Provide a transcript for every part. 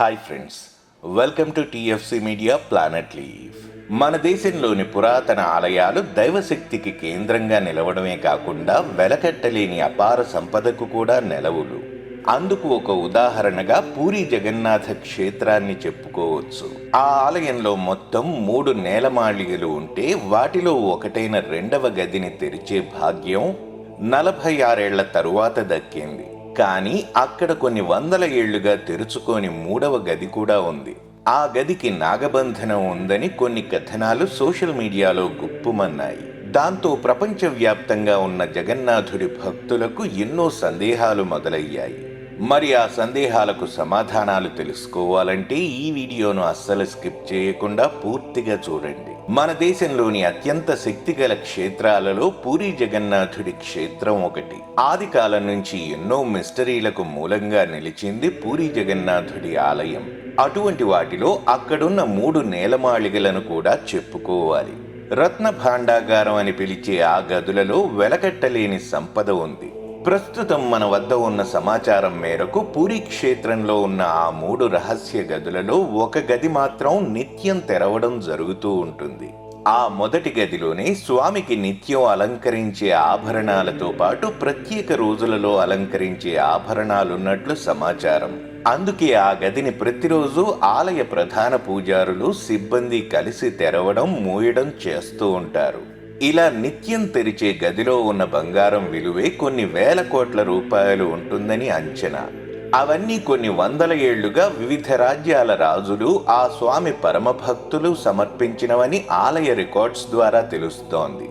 Hi friends welcome to TFC media planet leave మన దేశంలోని పురాతన ఆలయాలు దైవశక్తికి కేంద్రంగా నిలవడమే కాకుండా వెలకట్టలేని అపార సంపదకు కూడా నెలవులు. అందుకు ఒక ఉదాహరణగా పూరి జగన్నాథ క్షేత్రాన్ని చెప్పుకోవచ్చు. ఆ ఆలయంలో మొత్తం మూడు నేలమాళిగలు ఉంటే వాటిలో ఒకటైన రెండవ గదిని తెరిచే భాగ్యం నలభై ఆరేళ్ళ తరువాత దక్కింది. కానీ అక్కడ కొన్ని వందల ఏళ్ళుగా తెరుచుకొని మూడవ గది కూడా ఉంది. ఆ గదికి నాగబంధనం ఉందని కొన్ని కథనాలు సోషల్ మీడియాలో గుప్పుమన్నాయి. దాంతో ప్రపంచవ్యాప్తంగా ఉన్న జగన్నాథుడి భక్తులకు ఎన్నో సందేహాలు మొదలయ్యాయి. మరి ఆ సందేహాలకు సమాధానాలు తెలుసుకోవాలంటే ఈ వీడియోను అస్సలు స్కిప్ చేయకుండా పూర్తిగా చూడండి. మన దేశంలోని అత్యంత శక్తిగల క్షేత్రాలలో పూరి జగన్నాథుడి క్షేత్రం ఒకటి. ఆది కాలం నుంచి ఎన్నో మిస్టరీలకు మూలంగా నిలిచింది పూరి జగన్నాథుడి ఆలయం. అటువంటి వాటిలో అక్కడున్న మూడు నేలమాళిగలను కూడా చెప్పుకోవాలి. రత్న భాండాగారం అని పిలిచే ఆ గదులలో వెలకట్టలేని సంపద ఉంది. ప్రస్తుతం మన వద్ద ఉన్న సమాచారం మేరకు పూరి క్షేత్రంలో ఉన్న ఆ మూడు రహస్య గదులలో ఒక గది మాత్రం నిత్యం తెరవడం జరుగుతూ ఉంటుంది. ఆ మొదటి గదిలోనే స్వామికి నిత్యం అలంకరించే ఆభరణాలతో పాటు ప్రత్యేక రోజులలో అలంకరించే ఆభరణాలున్నట్లు సమాచారం. అందుకే ఆ గదిని ప్రతిరోజు ఆలయ ప్రధాన పూజారులు సిబ్బంది కలిసి తెరవడం మూయడం చేస్తూ ఉంటారు. ఇలా నిత్యం తెరిచే గదిలో ఉన్న బంగారం విలువే కొన్ని వేల కోట్ల రూపాయలు ఉంటుందని అంచనా. అవన్నీ కొన్ని వందల ఏళ్ళుగా వివిధ రాజ్యాల రాజులు ఆ స్వామి పరమభక్తులు సమర్పించినవని ఆలయ రికార్డ్స్ ద్వారా తెలుస్తోంది.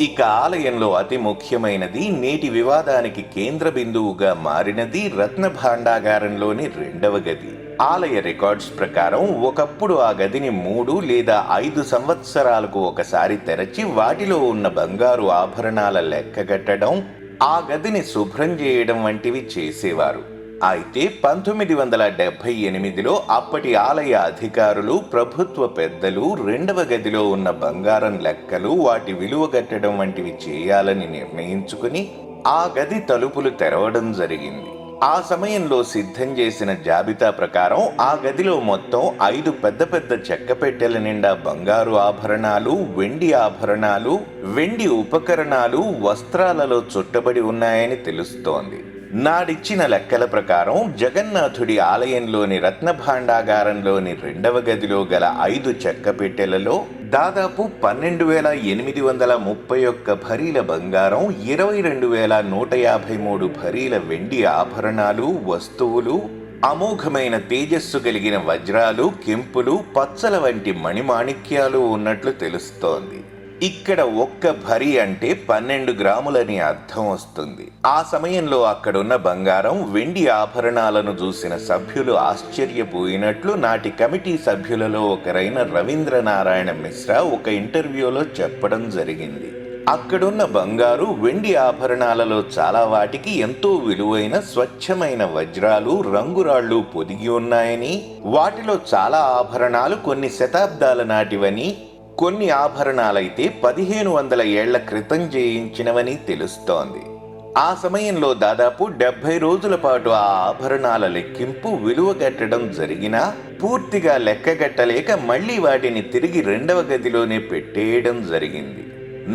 ఇక ఆలయంలో అతి ముఖ్యమైనది నేటి వివాదానికి కేంద్ర బిందువుగా మారినది రత్న భాండాగారంలోని రెండవ గది. ఆలయ రికార్డ్స్ ప్రకారం ఒకప్పుడు ఆ గదిని మూడు లేదా ఐదు సంవత్సరాలకు ఒకసారి తెరచి వాటిలో ఉన్న బంగారు ఆభరణాల లెక్కగట్టడం ఆ గదిని శుభ్రం చేయడం వంటివి చేసేవారు. అయితే పంతొమ్మిది వందల డెబ్బై ఎనిమిదిలో అప్పటి ఆలయ అధికారులు ప్రభుత్వ పెద్దలు రెండవ గదిలో ఉన్న బంగారం లెక్కలు వాటి విలువ కట్టడం వంటివి చేయాలని నిర్ణయించుకుని ఆ గది తలుపులు తెరవడం జరిగింది. ఆ సమయంలో సిద్ధం చేసిన జాబితా ప్రకారం ఆ గదిలో మొత్తం ఐదు పెద్ద పెద్ద చెక్క పెట్టెల నిండా బంగారు ఆభరణాలు వెండి ఆభరణాలు వెండి ఉపకరణాలు వస్త్రాలలో చుట్టబడి ఉన్నాయని తెలుస్తోంది. నాడిచ్చిన లెక్కల ప్రకారం జగన్నాథుడి ఆలయంలోని రత్నభాండాగారంలోని రెండవ గదిలో గల ఐదు చెక్క పెట్టెలలో దాదాపు పన్నెండు వేల ఎనిమిది వందల ముప్పై ఒక్క భరీల బంగారం ఇరవై రెండు వేల నూట యాభై మూడు భరీల వెండి ఆభరణాలు వస్తువులు అమోఘమైన తేజస్సు కలిగిన వజ్రాలు కెంపులు పచ్చల వంటి మణిమాణిక్యాలు ఉన్నట్లు తెలుస్తోంది. ఇక్కడ ఒక్క భరి అంటే పన్నెండు గ్రాములని అర్థం వస్తుంది. ఆ సమయంలో అక్కడున్న బంగారం వెండి ఆభరణాలను చూసిన సభ్యులు ఆశ్చర్యపోయినట్లు నాటి కమిటీ సభ్యులలో ఒకరైన రవీంద్రనారాయణ మిశ్రా ఒక ఇంటర్వ్యూలో చెప్పడం జరిగింది. అక్కడున్న బంగారు వెండి ఆభరణాలలో చాలా వాటికి ఎంతో విలువైన స్వచ్ఛమైన వజ్రాలు రంగురాళ్ళు పొదిగి ఉన్నాయని వాటిలో చాలా ఆభరణాలు కొన్ని శతాబ్దాల నాటివని కొన్ని ఆభరణాలైతే పదిహేను వందల ఏళ్ళ క్రితం చేయించినవని తెలుస్తోంది. ఆ సమయంలో దాదాపు డెబ్బై రోజుల పాటు ఆ ఆభరణాల లెక్కింపు విలువగట్టడం జరిగినా పూర్తిగా లెక్కగట్టలేక మళ్ళీ వాటిని తిరిగి రెండవ గదిలోనే పెట్టేయడం జరిగింది.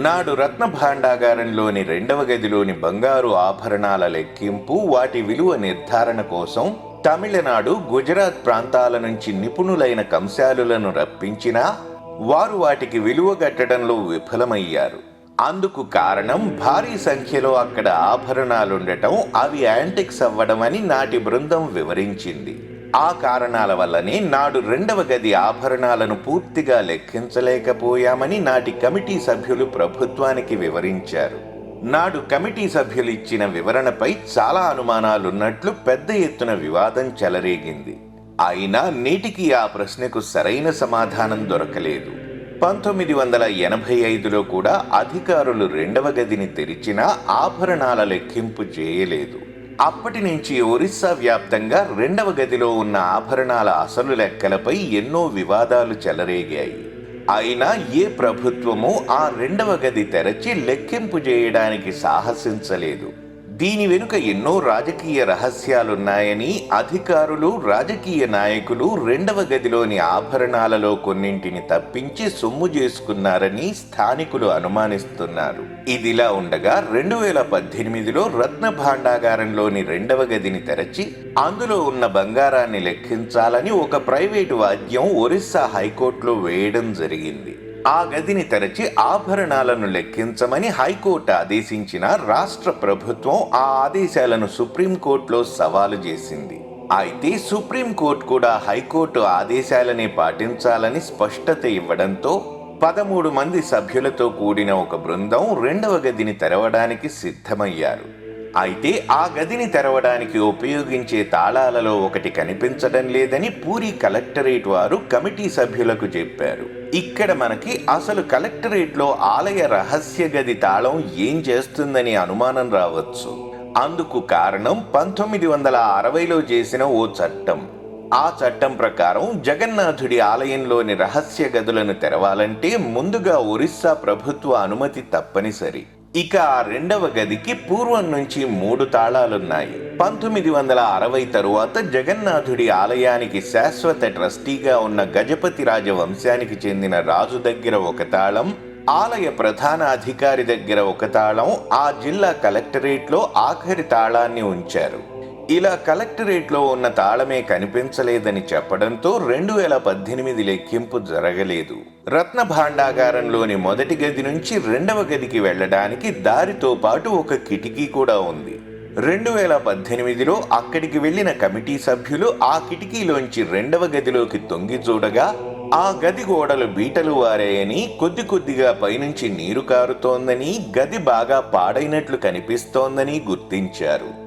నాడు రత్న భాండాగారంలోని రెండవ గదిలోని బంగారు ఆభరణాల లెక్కింపు వాటి విలువ నిర్ధారణ కోసం తమిళనాడు గుజరాత్ ప్రాంతాల నుంచి నిపుణులైన కంశాలులను రప్పించినా వారు వాటికి విలువ కట్టడంలో విఫలమయ్యారు. అందుకు కారణం భారీ సంఖ్యలో అక్కడ ఆభరణాలుండటం అవి యాంటిక్స్ అవ్వడం అని నాటి బృందం వివరించింది. ఆ కారణాల వల్లనే నాడు రెండవ గది ఆభరణాలను పూర్తిగా లెక్కించలేకపోయామని నాటి కమిటీ సభ్యులు ప్రభుత్వానికి వివరించారు. నాడు కమిటీ సభ్యులు ఇచ్చిన వివరణపై చాలా అనుమానాలున్నట్లు పెద్ద ఎత్తున వివాదం చెలరేగింది. అయినా నేటికి ఆ ప్రశ్నకు సరైన సమాధానం దొరకలేదు. పంతొమ్మిది వందల ఎనభై ఐదులో కూడా అధికారులు రెండవ గదిని తెరిచినా ఆభరణాల లెక్కింపు చేయలేదు. అప్పటి నుంచి ఒరిస్సా వ్యాప్తంగా రెండవ గదిలో ఉన్న ఆభరణాల అసలు లెక్కలపై ఎన్నో వివాదాలు చెలరేగాయి. అయినా ఏ ప్రభుత్వము ఆ రెండవ గది తెరచి లెక్కింపు చేయడానికి సాహసించలేదు. దీని వెనుక ఎన్నో రాజకీయ రహస్యాలున్నాయని అధికారులు రాజకీయ నాయకులు రెండవ గదిలోని ఆభరణాలలో కొన్నింటిని తప్పించి సొమ్ము చేసుకున్నారని స్థానికులు అనుమానిస్తున్నారు. ఇదిలా ఉండగా రెండు వేల పద్దెనిమిదిలో రత్న భాండాగారంలోని రెండవ గదిని తెరచి అందులో ఉన్న బంగారాన్ని లెక్కించాలని ఒక ప్రైవేటు వాద్యం ఒరిస్సా హైకోర్టులో వేయడం జరిగింది. ఆ గదిని తెరచి ఆభరణాలను లెక్కించమని హైకోర్టు ఆదేశించిన రాష్ట్ర ప్రభుత్వం ఆ ఆదేశాలను సుప్రీంకోర్టులో సవాలు చేసింది. అయితే సుప్రీంకోర్టు కూడా హైకోర్టు ఆదేశాలనే పాటించాలని స్పష్టత ఇవ్వడంతో పదమూడు మంది సభ్యులతో కూడిన ఒక బృందం రెండవ గదిని తెరవడానికి సిద్ధమయ్యారు. అయితే ఆ గదిని తెరవడానికి ఉపయోగించే తాళాలలో ఒకటి కనిపించడం లేదని పూరి కలెక్టరేట్ వారు కమిటీ సభ్యులకు చెప్పారు. ఇక్కడ మనకి అసలు కలెక్టరేట్లో ఆలయ రహస్య గది తాళం ఏం చేస్తుందని అనుమానం రావచ్చు. అందుకు కారణం పంతొమ్మిది వందల అరవైలో చేసిన ఓ చట్టం. ఆ చట్టం ప్రకారం జగన్నాథుడి ఆలయంలోని రహస్య గదులను తెరవాలంటే ముందుగా ఒరిస్సా ప్రభుత్వ అనుమతి తప్పనిసరి. ఇక ఆ రెండవ గదికి పూర్వం నుంచి మూడు తాళాలున్నాయి. పంతొమ్మిది వందల అరవై తరువాత జగన్నాథుడి ఆలయానికి శాశ్వత ట్రస్టీగా ఉన్న గజపతి రాజవంశానికి చెందిన రాజు దగ్గర ఒక తాళం ఆలయ ప్రధాన అధికారి దగ్గర ఒక తాళం ఆ జిల్లా కలెక్టరేట్లో ఆఖరి తాళాన్ని ఉంచారు. ఇలా కలెక్టరేట్లో ఉన్న తాళమే కనిపించలేదని చెప్పడంతో రెండు వేల పద్దెనిమిది లెక్కింపు జరగలేదు. రత్న భాండాగారంలోని మొదటి గది నుంచి రెండవ గదికి వెళ్ళడానికి దారితో పాటు ఒక కిటికీ కూడా ఉంది. రెండు వేల పద్దెనిమిదిలో అక్కడికి వెళ్ళిన కమిటీ సభ్యులు ఆ కిటికీలోంచి రెండవ గదిలోకి తొంగి చూడగా ఆ గది గోడలు బీటలు వారాయని కొద్ది కొద్దిగా పైనుంచి నీరు కారుతోందని గది బాగా పాడైనట్లు కనిపిస్తోందని గుర్తించారు.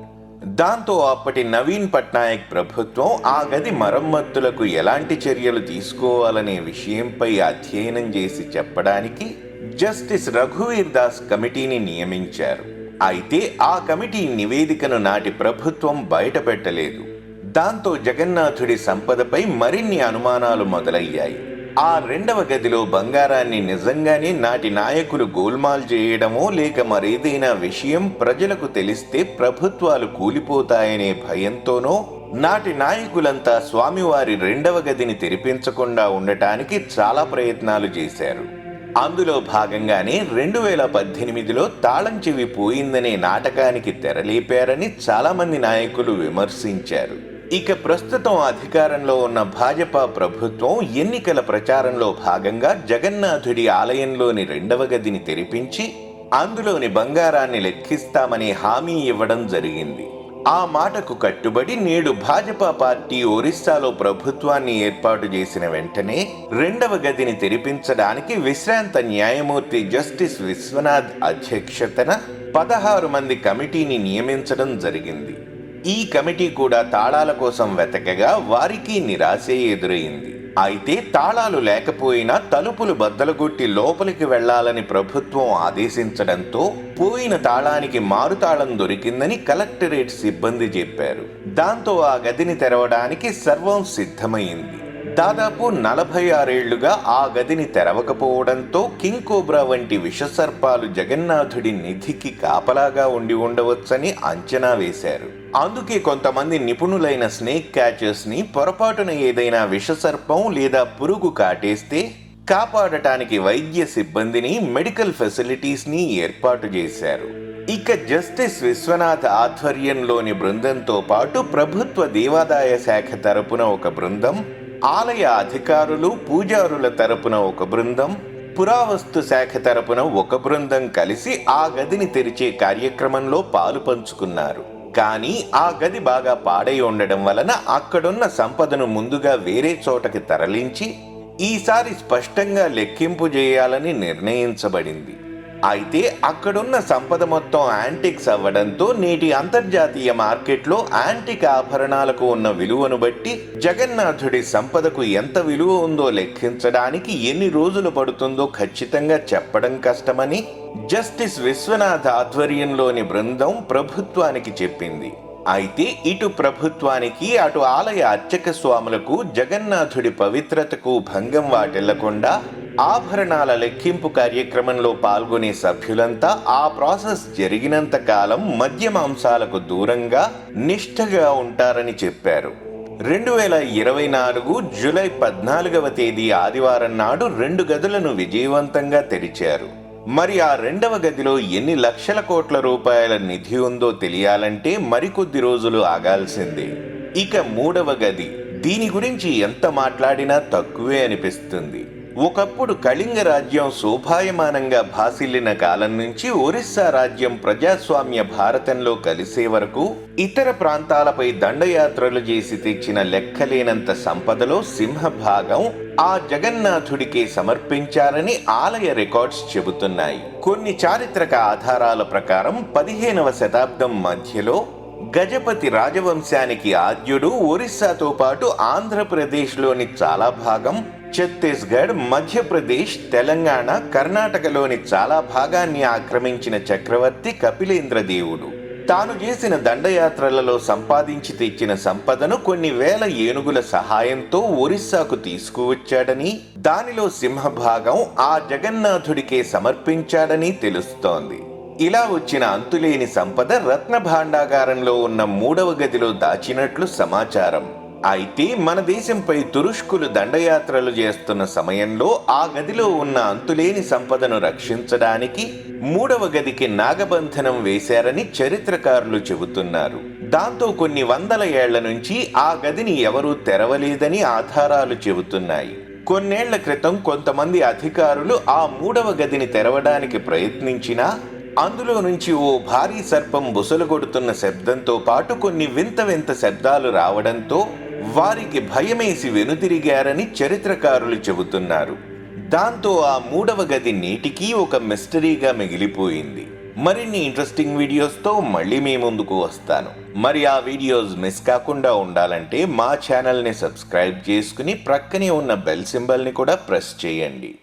దాంతో అప్పటి నవీన్ పట్నాయక్ ప్రభుత్వం ఆ గది మరమ్మతులకు ఎలాంటి చర్యలు తీసుకోవాలనే విషయంపై అధ్యయనం చేసి చెప్పడానికి జస్టిస్ రఘువీర్ దాస్ కమిటీని నియమించారు. అయితే ఆ కమిటీ నివేదికను నాటి ప్రభుత్వం బయటపెట్టలేదు. దాంతో జగన్నాథుడి సంపదపై మరిన్ని అనుమానాలు మొదలయ్యాయి. ఆ రెండవ గదిలో బంగారాన్ని నిజంగానే నాటి నాయకులు గోల్మాల్ చేయడమో లేక మరేదైనా విషయం ప్రజలకు తెలిస్తే ప్రభుత్వాలు కూలిపోతాయనే భయంతోనో నాటి నాయకులంతా స్వామివారి రెండవ గదిని తెరిపించకుండా ఉండటానికి చాలా ప్రయత్నాలు చేశారు. అందులో భాగంగానే రెండు వేల పద్దెనిమిదిలో తాళం చెవి పోయిందనే నాటకానికి తెరలేపారని చాలామంది నాయకులు విమర్శించారు. ఇక ప్రస్తుతం అధికారంలో ఉన్న భాజపా ప్రభుత్వం ఎన్నికల ప్రచారంలో భాగంగా జగన్నాథుడి ఆలయంలోని రెండవ గదిని తెరిపించి అందులోని బంగారాన్ని లెక్కిస్తామని హామీ ఇవ్వడం జరిగింది. ఆ మాటకు కట్టుబడి నేడు భాజపా పార్టీ ఒరిస్సాలో ప్రభుత్వాన్ని ఏర్పాటు చేసిన వెంటనే రెండవ గదిని తెరిపించడానికి విశ్రాంత న్యాయమూర్తి జస్టిస్ విశ్వనాథ్ అధ్యక్షతన పదహారు మంది కమిటీని నియమించడం జరిగింది. ఈ కమిటీ కూడా తాళాల కోసం వెతకగా వారికి నిరాశే ఎదురైంది. అయితే తాళాలు లేకపోయినా తలుపులు బద్దలుగొట్టి లోపలికి వెళ్ళాలని ప్రభుత్వం ఆదేశించడంతో పోయిన తాళానికి మారుతాళం దొరికిందని కలెక్టరేట్ సిబ్బంది చెప్పారు. దాంతో ఆ గదిని తెరవడానికి సర్వం సిద్ధమైంది. దాదాపు నలభై ఆరేళ్ళుగా ఆ గదిని తెరవకపోవడంతో కింగ్ కోబ్రా వంటి విషసర్పాలు జగన్నాథుడి నిధికి కాపలాగా ఉండి ఉండవచ్చని అంచనా వేశారు. అందుకే కొంతమంది నిపుణులైన స్నేక్ క్యాచర్స్ని పొరపాటున ఏదైనా విషసర్పం లేదా పురుగు కాటేస్తే కాపాడటానికి వైద్య సిబ్బందిని మెడికల్ ఫెసిలిటీస్ని ఏర్పాటు చేశారు. ఇక జస్టిస్ విశ్వనాథ్ ఆధ్వర్యంలోని బృందంతో పాటు ప్రభుత్వ దేవాదాయ శాఖ తరపున ఒక బృందం ఆలయ అధికారులు పూజారుల తరపున ఒక బృందం పురావస్తు శాఖ తరపున ఒక బృందం కలిసి ఆ గదిని తెరిచే కార్యక్రమంలో పాలు పంచుకున్నారు. కానీ ఆ గది బాగా పాడై ఉండడం వలన అక్కడున్న సంపదను ముందుగా వేరే చోటకి తరలించి ఈసారి స్పష్టంగా లెక్కింపు చేయాలని నిర్ణయించబడింది. అయితే అక్కడున్న సంపద మొత్తం యాంటిక్స్ అవ్వడంతో నేటి అంతర్జాతీయ మార్కెట్లో యాంటిక్ ఆభరణాలకు ఉన్న విలువను బట్టి జగన్నాథుడి సంపదకు ఎంత విలువ ఉందో లెక్కించడానికి ఎన్ని రోజులు పడుతుందో ఖచ్చితంగా చెప్పడం కష్టమని జస్టిస్ విశ్వనాథ్ ఆధ్వర్యంలోని బృందం ప్రభుత్వానికి చెప్పింది. అయితే ఇటు ప్రభుత్వానికి అటు ఆలయ అర్చక స్వాములకు జగన్నాథుడి పవిత్రతకు భంగం వాటిల్లకుండా ఆభరణాల లెక్కింపు కార్యక్రమంలో పాల్గొనే సభ్యులంతా ఆ ప్రాసెస్ జరిగినంత కాలం మద్య మాంసాలకు దూరంగా నిష్ఠగా ఉంటారని చెప్పారు. రెండు వేల ఇరవై నాలుగు జూలై పద్నాలుగవ తేదీ ఆదివారం నాడు రెండు గదులను విజయవంతంగా తెరిచారు. మరి ఆ రెండవ గదిలో ఎన్ని లక్షల కోట్ల రూపాయల నిధి ఉందో తెలియాలంటే మరికొద్ది రోజులు ఆగాల్సిందే. ఇక మూడవ గది. దీని గురించి ఎంత మాట్లాడినా తక్కువే అనిపిస్తుంది. ఒకప్పుడు కళింగ రాజ్యం శోభాయమానంగా భాసిల్లిన కాలం నుంచి ఒరిస్సా రాజ్యం ప్రజాస్వామ్య భారతంలో కలిసే వరకు ఇతర ప్రాంతాలపై దండయాత్రలు చేసి తెచ్చిన లెక్కలేనంత సంపదలో సింహభాగం ఆ జగన్నాథుడికే సమర్పించారని ఆలయ రికార్డ్స్ చెబుతున్నాయి. కొన్ని చారిత్రక ఆధారాల ప్రకారం పదిహేనవ శతాబ్దం మధ్యలో గజపతి రాజవంశానికి ఆద్యుడు ఒరిస్సాతో పాటు ఆంధ్రప్రదేశ్లోని చాలా భాగం ఛత్తీస్గఢ్ మధ్యప్రదేశ్ తెలంగాణ కర్ణాటకలోని చాలా భాగాన్ని ఆక్రమించిన చక్రవర్తి కపిలేంద్ర దేవుడు. తాను చేసిన దండయాత్రలలో సంపాదించి తెచ్చిన సంపదను కొన్ని వేల ఏనుగుల సహాయంతో ఒరిస్సాకు తీసుకువచ్చాడని దానిలో సింహభాగం ఆ జగన్నాథుడికే సమర్పించాడని తెలుస్తోంది. ఇలా వచ్చిన అంతులేని సంపద రత్న భాండాగారంలో ఉన్న మూడవ గదిలో దాచినట్లు సమాచారం. అయితే మన దేశంపై తురుష్కులు దండయాత్రలు చేస్తున్న సమయంలో ఆ గదిలో ఉన్న అంతులేని సంపదను రక్షించడానికి మూడవ గదికి నాగబంధనం వేశారని చరిత్రకారులు చెబుతున్నారు. దాంతో కొన్ని వందల ఏళ్ళ నుంచి ఆ గదిని ఎవరూ తెరవలేదని ఆధారాలు చెబుతున్నాయి. కొన్నేళ్ళ క్రితం కొంతమంది అధికారులు ఆ మూడవ గదిని తెరవడానికి ప్రయత్నించినా అందులో నుంచి ఓ భారీ సర్పం బుసలుగొడుతున్న శబ్దంతో పాటు కొన్ని వింత వింత శబ్దాలు రావడంతో వారికి భయమేసి వెనుతిరిగారని చరిత్రకారులు చెబుతున్నారు. దాంతో ఆ మూడవ గది నీటికి ఒక మిస్టరీగా మిగిలిపోయింది. మరిన్ని ఇంట్రెస్టింగ్ వీడియోస్తో మళ్ళీ మీ ముందుకు వస్తాను. మరి ఆ వీడియోస్ మిస్ కాకుండా ఉండాలంటే మా ఛానల్ని సబ్స్క్రైబ్ చేసుకుని ప్రక్కనే ఉన్న బెల్ సింబల్ని కూడా ప్రెస్ చేయండి.